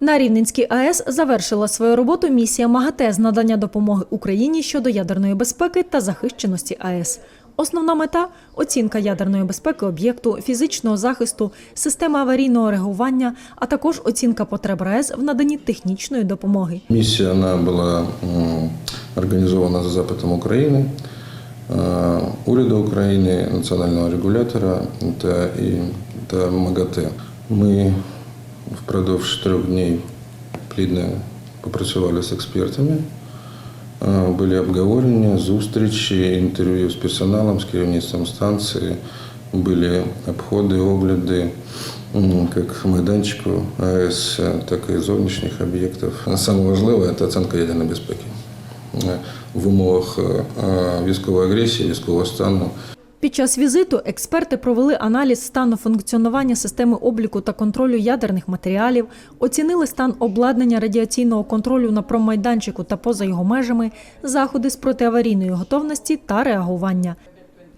На Рівненській АЕС завершила свою роботу місія МАГАТЕ з надання допомоги Україні щодо ядерної безпеки та захищеності АЕС. Основна мета оцінка ядерної безпеки об'єкту, фізичного захисту, системи аварійного реагування, а також оцінка потреб РАЕС в наданні технічної допомоги. Миссия она была м, организована за запитом України, е, уряду України, національного регулятора та, і, та МАГАТЕ. Ми впродовж трьох днів плідно попрацювали з експертами. Е, Були обговорення, зустрічі, інтерв'ю з персоналом, з керівництвом станції, були обходи, огляди м, як майданчику АЕС, так і зовнішніх об'єктів. Саме важливе це оцінка ядерної безпеки. Е, В умовах е, військової агресії, військового стану Під час візиту експерти провели аналіз стану функціонування системи обліку та контролю ядерних матеріалів, оцінили стан обладнання радіаційного контролю на промайданчику та поза його межами, заходи з протиаварійної готовності та реагування.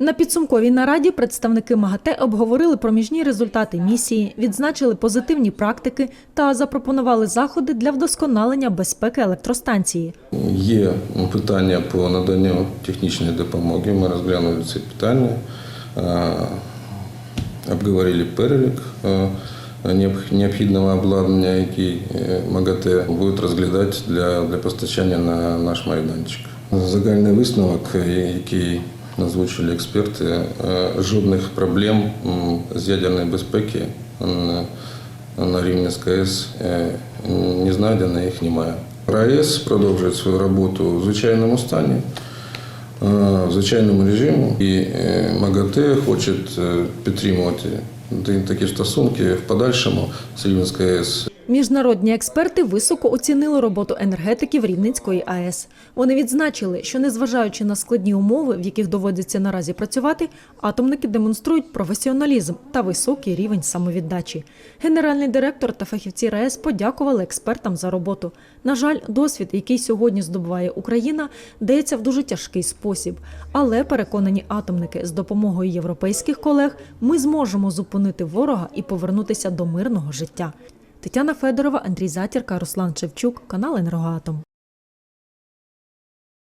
На підсумковій нараді представники МАГАТЕ обговорили проміжні результати місії, відзначили позитивні практики та запропонували заходи для вдосконалення безпеки електростанції. Є питання по наданню технічної допомоги. Ми розглянули ці питання, обговорили перелік необхідного обладнання, який е, МАГАТЕ буде розглядати для, для постачання на наш майданчик. Загальний висновок, е, який озвучили експерти, е, жодних проблем з ядерної безпеки на рівні з е, не знайдено, їх немає. РАЕС продовжує свою роботу в звичайному стані, е, в звичайному режимі. І е, МАГАТЕ хоче підтримувати такі стосунки в подальшому з Рівненською АЕС. Міжнародні експерти високо оцінили роботу енергетиків Рівненської АЕС. Вони відзначили, що незважаючи на складні умови, в яких доводиться наразі працювати, атомники демонструють професіоналізм та високий рівень самовіддачі. Генеральний директор та фахівці РАЕС подякували експертам за роботу. На жаль, досвід, який сьогодні здобуває Україна, дається в дуже тяжкий спосіб. Але переконані атомники з допомогою європейських колег ми зможемо зупинити ворога і повернутися до мирного життя. Тетяна Федорова, Андрій Затірка, Руслан Шевчук, канал Енергоатом.